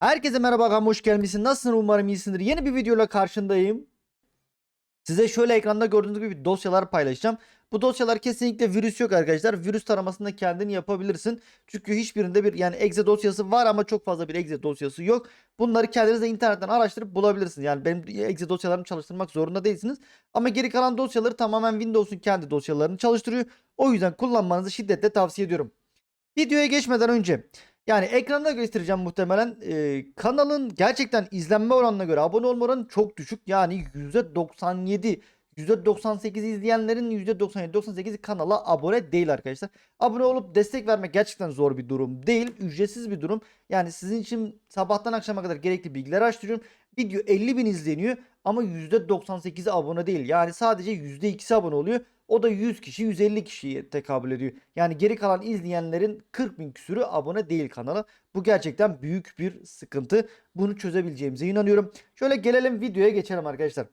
Herkese merhaba kan hoş gelmişsin. Nasılsın umarım iyisindir. Yeni bir videoyla karşındayım. Size şöyle ekranda gördüğünüz gibi dosyalar paylaşacağım. Bu dosyalar kesinlikle virüs yok arkadaşlar. Virüs taramasında kendini yapabilirsin. Çünkü hiçbirinde bir yani exe dosyası var ama çok fazla bir exe dosyası yok. Bunları kendiniz de internetten araştırıp bulabilirsiniz. Yani benim exe dosyalarımı çalıştırmak zorunda değilsiniz. Ama geri kalan dosyaları tamamen Windows'un kendi dosyalarını çalıştırıyor. O yüzden kullanmanızı şiddetle tavsiye ediyorum. Videoya geçmeden önce yani ekranda göstereceğim muhtemelen. Ee, kanalın gerçekten izlenme oranına göre abone olma oranı çok düşük. Yani %97, %98 izleyenlerin %97-98'i kanala abone değil arkadaşlar. Abone olup destek vermek gerçekten zor bir durum değil. Ücretsiz bir durum. Yani sizin için sabahtan akşama kadar gerekli bilgileri açtırıyorum. Video 50 bin izleniyor ama %98'i abone değil. Yani sadece %2'si abone oluyor. O da 100 kişi 150 kişiye tekabül ediyor. Yani geri kalan izleyenlerin 40 bin küsürü abone değil kanala. Bu gerçekten büyük bir sıkıntı. Bunu çözebileceğimize inanıyorum. Şöyle gelelim videoya geçelim arkadaşlar.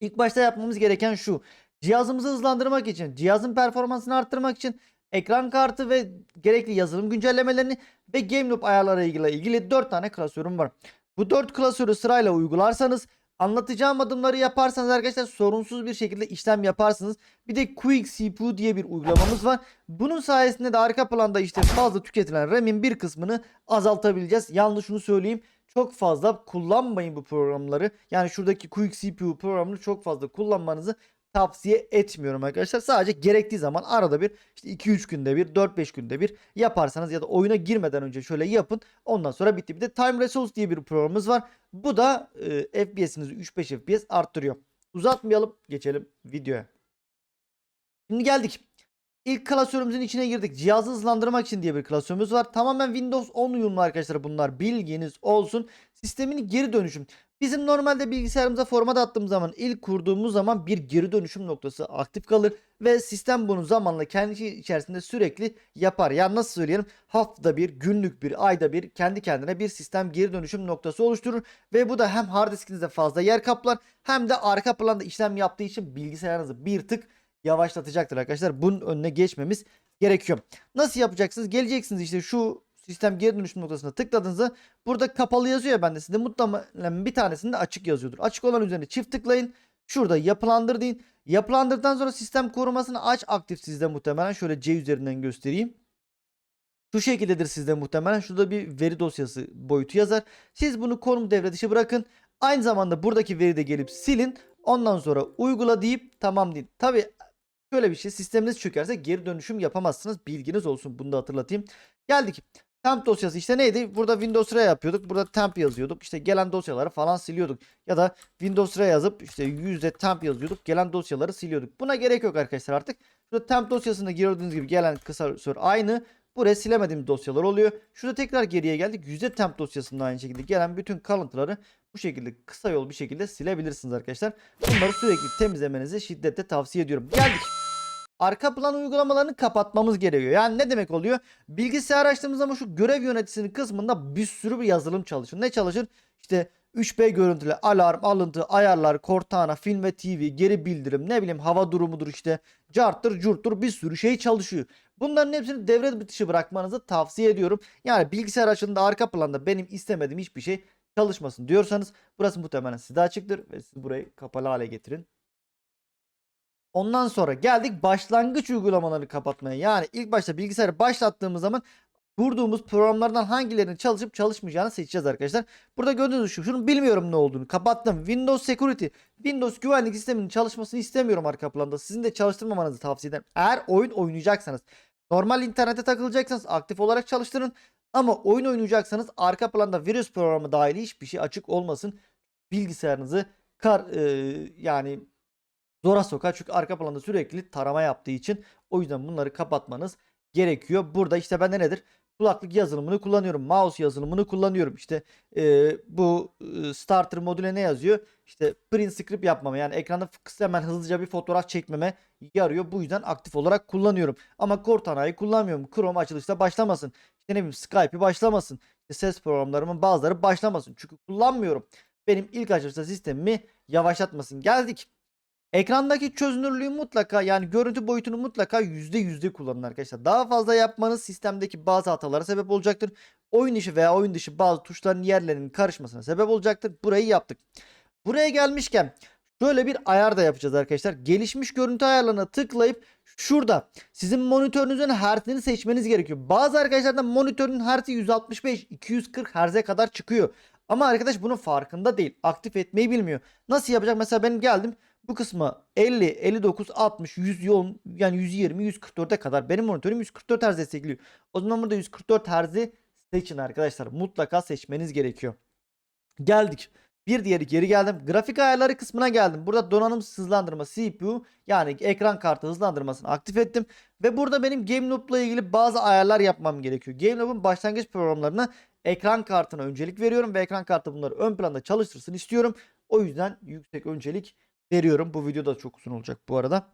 İlk başta yapmamız gereken şu. Cihazımızı hızlandırmak için, cihazın performansını arttırmak için ekran kartı ve gerekli yazılım güncellemelerini ve game loop ayarlarıyla ilgili 4 tane klasörüm var. Bu 4 klasörü sırayla uygularsanız Anlatacağım adımları yaparsanız arkadaşlar sorunsuz bir şekilde işlem yaparsınız. Bir de Quick CPU diye bir uygulamamız var. Bunun sayesinde de arka planda işte fazla tüketilen RAM'in bir kısmını azaltabileceğiz. Yalnız şunu söyleyeyim. Çok fazla kullanmayın bu programları. Yani şuradaki Quick CPU programını çok fazla kullanmanızı tavsiye etmiyorum arkadaşlar. Sadece gerektiği zaman arada bir işte 2-3 günde bir 4-5 günde bir yaparsanız ya da oyuna girmeden önce şöyle yapın. Ondan sonra bitti. Bir de Time Resource diye bir programımız var. Bu da e, FPS'inizi 3-5 FPS arttırıyor. Uzatmayalım geçelim videoya. Şimdi geldik. İlk klasörümüzün içine girdik. Cihazı hızlandırmak için diye bir klasörümüz var. Tamamen Windows 10 uyumlu arkadaşlar bunlar. Bilginiz olsun. Sistemin geri dönüşüm. Bizim normalde bilgisayarımıza format attığımız zaman ilk kurduğumuz zaman bir geri dönüşüm noktası aktif kalır ve sistem bunu zamanla kendi içerisinde sürekli yapar. Yani nasıl söyleyelim haftada bir, günlük bir, ayda bir kendi kendine bir sistem geri dönüşüm noktası oluşturur ve bu da hem hard diskinizde fazla yer kaplar hem de arka planda işlem yaptığı için bilgisayarınızı bir tık yavaşlatacaktır arkadaşlar. Bunun önüne geçmemiz gerekiyor. Nasıl yapacaksınız? Geleceksiniz işte şu sistem geri dönüşüm noktasına tıkladığınızda burada kapalı yazıyor ya bende size muhtemelen bir tanesinde açık yazıyordur. Açık olan üzerine çift tıklayın. Şurada yapılandır deyin. Yapılandırdıktan sonra sistem korumasını aç aktif sizde muhtemelen. Şöyle C üzerinden göstereyim. Şu şekildedir sizde muhtemelen. Şurada bir veri dosyası boyutu yazar. Siz bunu konum devre dışı bırakın. Aynı zamanda buradaki veri de gelip silin. Ondan sonra uygula deyip tamam deyin. Tabi şöyle bir şey sisteminiz çökerse geri dönüşüm yapamazsınız. Bilginiz olsun bunu da hatırlatayım. Geldik. Temp dosyası işte neydi? Burada Windows R yapıyorduk. Burada temp yazıyorduk. İşte gelen dosyaları falan siliyorduk. Ya da Windows R yazıp işte yüzde temp yazıyorduk. Gelen dosyaları siliyorduk. Buna gerek yok arkadaşlar artık. Şurada temp dosyasında gördüğünüz gibi gelen kısa süre aynı. Buraya silemediğim dosyalar oluyor. Şurada tekrar geriye geldik. Yüzde temp dosyasında aynı şekilde gelen bütün kalıntıları bu şekilde kısa yol bir şekilde silebilirsiniz arkadaşlar. Bunları sürekli temizlemenizi şiddetle tavsiye ediyorum. Geldik arka plan uygulamalarını kapatmamız gerekiyor. Yani ne demek oluyor? Bilgisayar açtığımız zaman şu görev yöneticisinin kısmında bir sürü bir yazılım çalışır. Ne çalışır? İşte 3B görüntülü, alarm, alıntı, ayarlar, Cortana, film ve TV, geri bildirim, ne bileyim hava durumudur işte, carttır, curttur bir sürü şey çalışıyor. Bunların hepsini devre dışı bırakmanızı tavsiye ediyorum. Yani bilgisayar açığında arka planda benim istemediğim hiçbir şey çalışmasın diyorsanız burası muhtemelen sizde açıktır ve siz burayı kapalı hale getirin. Ondan sonra geldik başlangıç uygulamalarını kapatmaya. Yani ilk başta bilgisayarı başlattığımız zaman kurduğumuz programlardan hangilerinin çalışıp çalışmayacağını seçeceğiz arkadaşlar. Burada gördüğünüz şu. Şunu bilmiyorum ne olduğunu. Kapattım. Windows Security. Windows güvenlik sisteminin çalışmasını istemiyorum arka planda. Sizin de çalıştırmamanızı tavsiye ederim. Eğer oyun oynayacaksanız. Normal internete takılacaksanız aktif olarak çalıştırın. Ama oyun oynayacaksanız arka planda virüs programı dahil hiçbir şey açık olmasın. Bilgisayarınızı kar e, yani zora sokar. Çünkü arka planda sürekli tarama yaptığı için o yüzden bunları kapatmanız gerekiyor. Burada işte bende nedir? Kulaklık yazılımını kullanıyorum. Mouse yazılımını kullanıyorum. İşte e, bu e, starter modüle ne yazıyor? İşte print script yapmama yani ekranda hemen hızlıca bir fotoğraf çekmeme yarıyor. Bu yüzden aktif olarak kullanıyorum. Ama Cortana'yı kullanmıyorum. Chrome açılışta başlamasın. İşte ne bileyim Skype'i başlamasın. İşte ses programlarımın bazıları başlamasın. Çünkü kullanmıyorum. Benim ilk açılışta sistemimi yavaşlatmasın. Geldik Ekrandaki çözünürlüğü mutlaka yani görüntü boyutunu mutlaka %100'de kullanın arkadaşlar. Daha fazla yapmanız sistemdeki bazı hatalara sebep olacaktır. Oyun içi veya oyun dışı bazı tuşların yerlerinin karışmasına sebep olacaktır. Burayı yaptık. Buraya gelmişken şöyle bir ayar da yapacağız arkadaşlar. Gelişmiş görüntü ayarlarına tıklayıp şurada sizin monitörünüzün hertzini seçmeniz gerekiyor. Bazı arkadaşlarda monitörün hertzi 165 240 Hz'e kadar çıkıyor. Ama arkadaş bunun farkında değil. Aktif etmeyi bilmiyor. Nasıl yapacak? Mesela benim geldim bu kısmı 50, 59, 60, 100 yoğun yani 120, 144'e kadar benim monitörüm 144 Hz destekliyor. O zaman burada 144 Hz'i seçin arkadaşlar. Mutlaka seçmeniz gerekiyor. Geldik. Bir diğeri geri geldim. Grafik ayarları kısmına geldim. Burada donanım hızlandırma CPU yani ekran kartı hızlandırmasını aktif ettim. Ve burada benim GameLoop ile ilgili bazı ayarlar yapmam gerekiyor. GameLoop'un başlangıç programlarına ekran kartına öncelik veriyorum ve ekran kartı bunları ön planda çalıştırsın istiyorum. O yüzden yüksek öncelik veriyorum. Bu video da çok uzun olacak bu arada.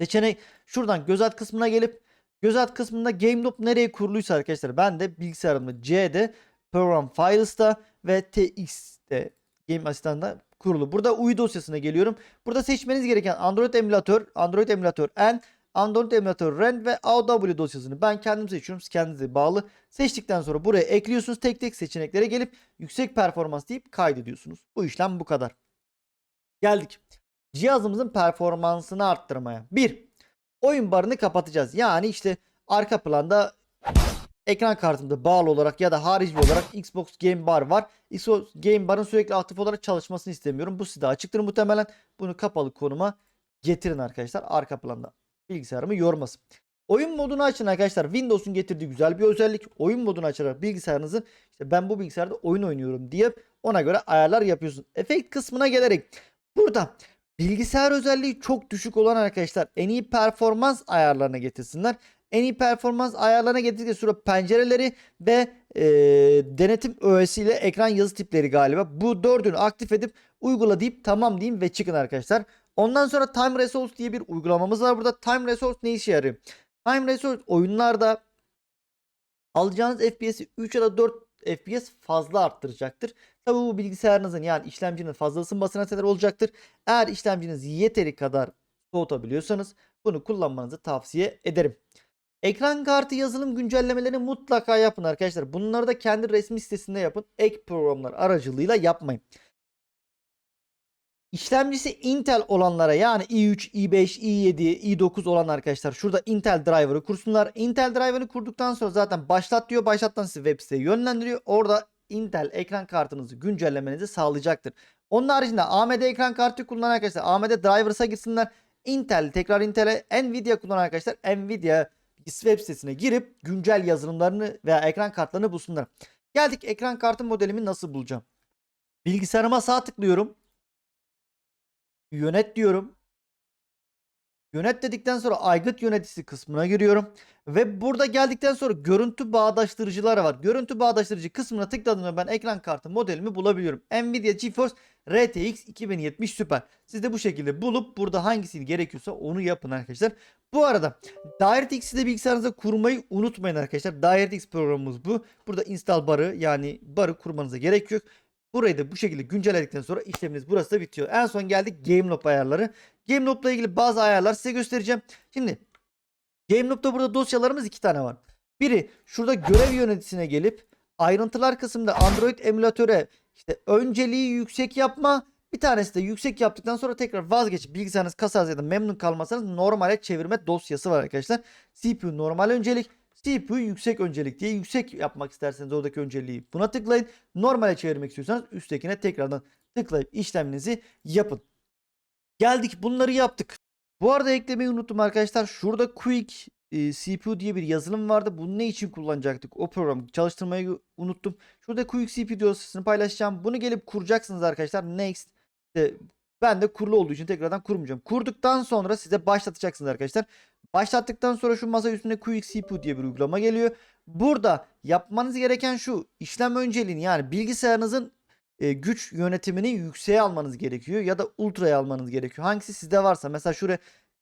Seçenek şuradan göz at kısmına gelip göz at kısmında GameLoop nereye kuruluysa arkadaşlar ben de bilgisayarımda C'de Program Files'ta ve TX'te Game Asistan'da kurulu. Burada UI dosyasına geliyorum. Burada seçmeniz gereken Android emülatör, Android emülatör N, Android emülatör REN ve AW dosyasını ben kendim seçiyorum. Siz kendinize bağlı. Seçtikten sonra buraya ekliyorsunuz. Tek tek seçeneklere gelip yüksek performans deyip kaydediyorsunuz. Bu işlem bu kadar. Geldik. Cihazımızın performansını arttırmaya. 1. Oyun barını kapatacağız. Yani işte arka planda ekran kartımda bağlı olarak ya da harici olarak Xbox Game Bar var. Xbox Game Bar'ın sürekli aktif olarak çalışmasını istemiyorum. Bu sizde açıktır muhtemelen. Bunu kapalı konuma getirin arkadaşlar. Arka planda bilgisayarımı yormasın. Oyun modunu açın arkadaşlar. Windows'un getirdiği güzel bir özellik. Oyun modunu açarak bilgisayarınızı işte ben bu bilgisayarda oyun oynuyorum diye ona göre ayarlar yapıyorsun. Efekt kısmına gelerek burada bilgisayar özelliği çok düşük olan arkadaşlar en iyi performans ayarlarına getirsinler. En iyi performans ayarlarına getirdikleri sonra pencereleri ve e, denetim öğesi ile ekran yazı tipleri galiba. Bu dördünü aktif edip uygula deyip tamam diyeyim ve çıkın arkadaşlar. Ondan sonra Time Resource diye bir uygulamamız var burada. Time Resource ne işe yarıyor? Time Resource oyunlarda alacağınız FPS'i 3 ya da 4 FPS fazla arttıracaktır. Tabi bu bilgisayarınızın yani işlemcinin fazla ısınmasına sebep olacaktır. Eğer işlemciniz yeteri kadar soğutabiliyorsanız bunu kullanmanızı tavsiye ederim. Ekran kartı yazılım güncellemelerini mutlaka yapın arkadaşlar. Bunları da kendi resmi sitesinde yapın. Ek programlar aracılığıyla yapmayın. İşlemcisi Intel olanlara yani i3, i5, i7, i9 olan arkadaşlar şurada Intel driver'ı kursunlar. Intel driver'ı kurduktan sonra zaten başlat diyor. Başlattan sizi web siteye yönlendiriyor. Orada Intel ekran kartınızı güncellemenizi sağlayacaktır. Onun haricinde AMD ekran kartı kullanan arkadaşlar AMD driver'sa girsinler. Intel tekrar Intel'e Nvidia kullanan arkadaşlar Nvidia web sitesine girip güncel yazılımlarını veya ekran kartlarını bulsunlar. Geldik ekran kartı modelimi nasıl bulacağım? Bilgisayarıma sağ tıklıyorum. Yönet diyorum. Yönet dedikten sonra aygıt yöneticisi kısmına giriyorum. Ve burada geldikten sonra görüntü bağdaştırıcılar var. Görüntü bağdaştırıcı kısmına tıkladığımda ben ekran kartı modelimi bulabiliyorum. Nvidia GeForce RTX 2070 Super. Siz de bu şekilde bulup burada hangisini gerekiyorsa onu yapın arkadaşlar. Bu arada DirectX'i de bilgisayarınıza kurmayı unutmayın arkadaşlar. DirectX programımız bu. Burada install barı yani barı kurmanıza gerek yok. Burayı da bu şekilde güncelledikten sonra işleminiz burası da bitiyor. En son geldik GameLoop ayarları. GameLoop ile ilgili bazı ayarlar size göstereceğim. Şimdi GameLoop'ta burada dosyalarımız iki tane var. Biri şurada görev yöneticisine gelip ayrıntılar kısmında Android emülatöre işte önceliği yüksek yapma bir tanesi de yüksek yaptıktan sonra tekrar vazgeçip bilgisayarınız kasarsa ya da memnun kalmasanız normale çevirme dosyası var arkadaşlar. CPU normal öncelik CPU yüksek öncelik diye yüksek yapmak isterseniz oradaki önceliği buna tıklayın. Normale çevirmek istiyorsanız üsttekine tekrardan tıklayıp işleminizi yapın. Geldik bunları yaptık. Bu arada eklemeyi unuttum arkadaşlar. Şurada Quick e, CPU diye bir yazılım vardı. Bunu ne için kullanacaktık? O programı çalıştırmayı unuttum. Şurada Quick CPU dosyasını paylaşacağım. Bunu gelip kuracaksınız arkadaşlar. Next. İşte ben de kurulu olduğu için tekrardan kurmayacağım. Kurduktan sonra size başlatacaksınız arkadaşlar. Başlattıktan sonra şu masa üstünde Quick CPU diye bir uygulama geliyor. Burada yapmanız gereken şu işlem önceliğini yani bilgisayarınızın e, güç yönetimini yükseğe almanız gerekiyor ya da ultraya almanız gerekiyor. Hangisi sizde varsa mesela şuraya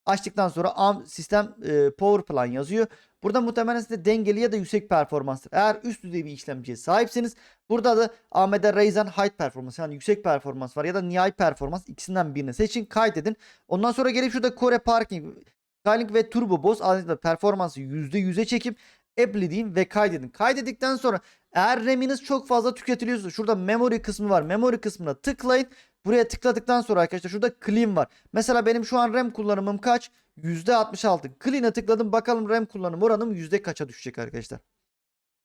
Açtıktan sonra AM sistem e, power plan yazıyor. Burada muhtemelen size dengeli ya da yüksek performanstır. Eğer üst düzey bir işlemciye sahipseniz burada da AMD Ryzen High Performance yani yüksek performans var ya da Nihai Performans ikisinden birini seçin kaydedin. Ondan sonra gelip şurada Core Parking, Skyling ve Turbo Boss adeta performansı %100'e çekip Apply deyin ve kaydedin. Kaydettikten sonra eğer RAM'iniz çok fazla tüketiliyorsa şurada memory kısmı var. Memory kısmına tıklayın. Buraya tıkladıktan sonra arkadaşlar şurada clean var. Mesela benim şu an RAM kullanımım kaç? %66. Clean'e tıkladım bakalım RAM kullanım oranım yüzde kaça düşecek arkadaşlar.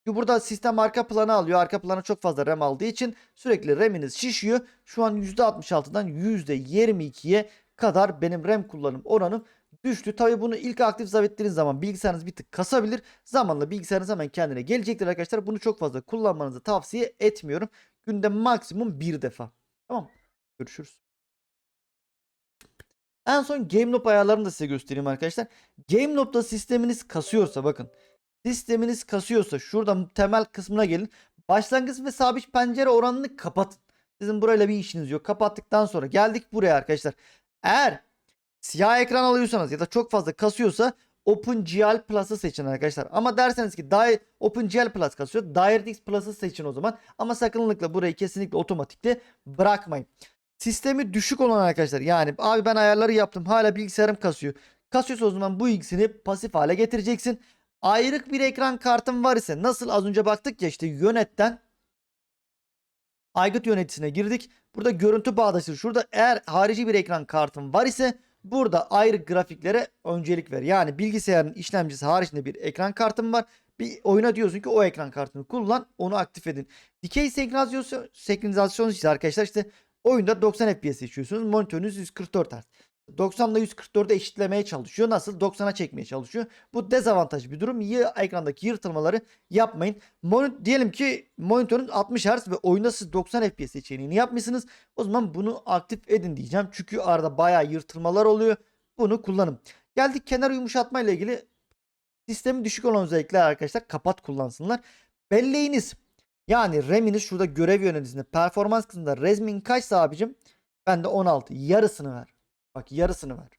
Çünkü burada sistem arka planı alıyor. Arka plana çok fazla RAM aldığı için sürekli RAM'iniz şişiyor. Şu an %66'dan %22'ye kadar benim RAM kullanım oranım düştü. Tabi bunu ilk aktif ettiğiniz zaman bilgisayarınız bir tık kasabilir. Zamanla bilgisayarınız hemen kendine gelecektir arkadaşlar. Bunu çok fazla kullanmanızı tavsiye etmiyorum. Günde maksimum bir defa. Tamam. Görüşürüz. En son GameLoop ayarlarını da size göstereyim arkadaşlar. GameLoop'ta sisteminiz kasıyorsa bakın. Sisteminiz kasıyorsa şurada temel kısmına gelin. Başlangıç ve sabit pencere oranını kapatın. Sizin burayla bir işiniz yok. Kapattıktan sonra geldik buraya arkadaşlar. Eğer siyah ekran alıyorsanız ya da çok fazla kasıyorsa OpenGL Plus'ı seçin arkadaşlar. Ama derseniz ki OpenGL Plus kasıyor. DirectX Plus'ı seçin o zaman. Ama sakınlıkla burayı kesinlikle otomatikte bırakmayın. Sistemi düşük olan arkadaşlar yani abi ben ayarları yaptım hala bilgisayarım kasıyor. Kasıyorsa o zaman bu ikisini pasif hale getireceksin. Ayrık bir ekran kartın var ise nasıl az önce baktık ya işte yönetten aygıt yöneticisine girdik. Burada görüntü bağdaştır. Şurada eğer harici bir ekran kartın var ise burada ayrı grafiklere öncelik ver. Yani bilgisayarın işlemcisi haricinde bir ekran kartın var. Bir oyuna diyorsun ki o ekran kartını kullan onu aktif edin. Dikey senkronizasyon, senkronizasyon işte arkadaşlar işte oyunda 90 FPS yaşıyorsunuz. Monitörünüz 144 Hz. 90 ile 144'e eşitlemeye çalışıyor. Nasıl? 90'a çekmeye çalışıyor. Bu dezavantaj bir durum. Y ekrandaki yırtılmaları yapmayın. Monit diyelim ki monitörün 60 Hz ve oyunda siz 90 FPS seçeneğini yapmışsınız. O zaman bunu aktif edin diyeceğim. Çünkü arada bayağı yırtılmalar oluyor. Bunu kullanın. Geldik kenar yumuşatma ile ilgili sistemi düşük olan özellikler arkadaşlar kapat kullansınlar. Belleğiniz yani RAM'iniz şurada görev yöneticisinde performans kısmında RAM'in kaçsa abicim ben de 16 yarısını ver. Bak yarısını ver.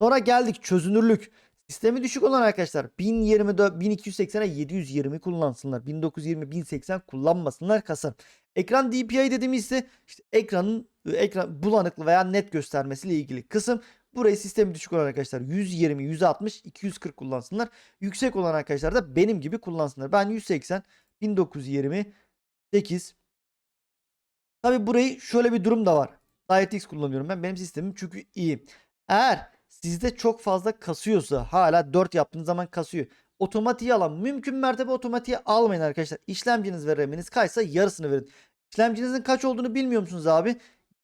Sonra geldik çözünürlük. Sistemi düşük olan arkadaşlar 1024 1280'e 720 kullansınlar. 1920 1080 kullanmasınlar kasar. Ekran DPI dediğimiz ise işte ekranın ekran bulanıklı veya net göstermesiyle ilgili kısım. Burayı sistemi düşük olan arkadaşlar 120, 160, 240 kullansınlar. Yüksek olan arkadaşlar da benim gibi kullansınlar. Ben 180, 1928. Tabi burayı şöyle bir durum da var. DirectX kullanıyorum ben. Benim sistemim çünkü iyi. Eğer sizde çok fazla kasıyorsa hala 4 yaptığınız zaman kasıyor. Otomatiğe alan mümkün mertebe otomatiğe almayın arkadaşlar. İşlemciniz ve RAM'iniz kaçsa yarısını verin. İşlemcinizin kaç olduğunu bilmiyor musunuz abi?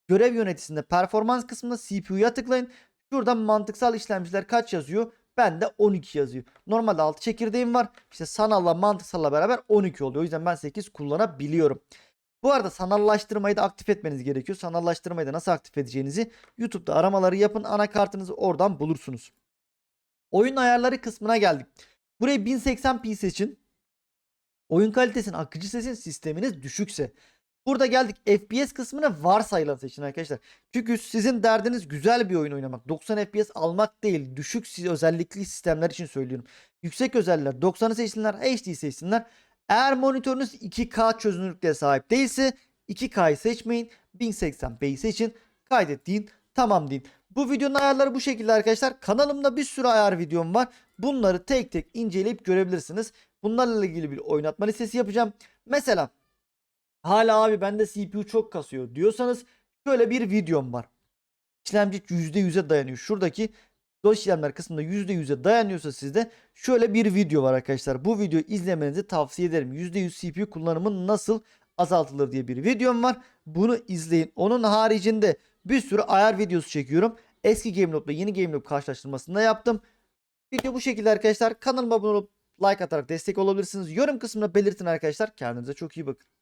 Görev yöneticisinde performans kısmında CPU'ya tıklayın. Şuradan mantıksal işlemciler kaç yazıyor? Ben de 12 yazıyor. Normalde 6 çekirdeğim var. İşte sanalla mantıksalla beraber 12 oluyor. O yüzden ben 8 kullanabiliyorum. Bu arada sanallaştırmayı da aktif etmeniz gerekiyor. Sanallaştırmayı da nasıl aktif edeceğinizi YouTube'da aramaları yapın. Anakartınızı oradan bulursunuz. Oyun ayarları kısmına geldik. Burayı 1080p seçin. Oyun kalitesinin akıcı sesin sisteminiz düşükse. Burada geldik FPS kısmına varsayılan seçin arkadaşlar. Çünkü sizin derdiniz güzel bir oyun oynamak. 90 FPS almak değil. Düşük özellikli sistemler için söylüyorum. Yüksek özellikler 90'ı seçsinler. HD seçsinler. Eğer monitörünüz 2K çözünürlükle sahip değilse 2K'yı seçmeyin. 1080p'yi seçin. Kaydet deyin. Tamam deyin. Bu videonun ayarları bu şekilde arkadaşlar. Kanalımda bir sürü ayar videom var. Bunları tek tek inceleyip görebilirsiniz. Bunlarla ilgili bir oynatma listesi yapacağım. Mesela hala abi bende CPU çok kasıyor diyorsanız şöyle bir videom var. İşlemci %100'e dayanıyor. Şuradaki DOS işlemler kısmında %100'e dayanıyorsa sizde şöyle bir video var arkadaşlar. Bu videoyu izlemenizi tavsiye ederim. %100 CPU kullanımı nasıl azaltılır diye bir videom var. Bunu izleyin. Onun haricinde bir sürü ayar videosu çekiyorum. Eski GameLoop ile yeni GameLoop karşılaştırmasında yaptım. Video bu şekilde arkadaşlar. Kanalıma abone olup like atarak destek olabilirsiniz. Yorum kısmına belirtin arkadaşlar. Kendinize çok iyi bakın.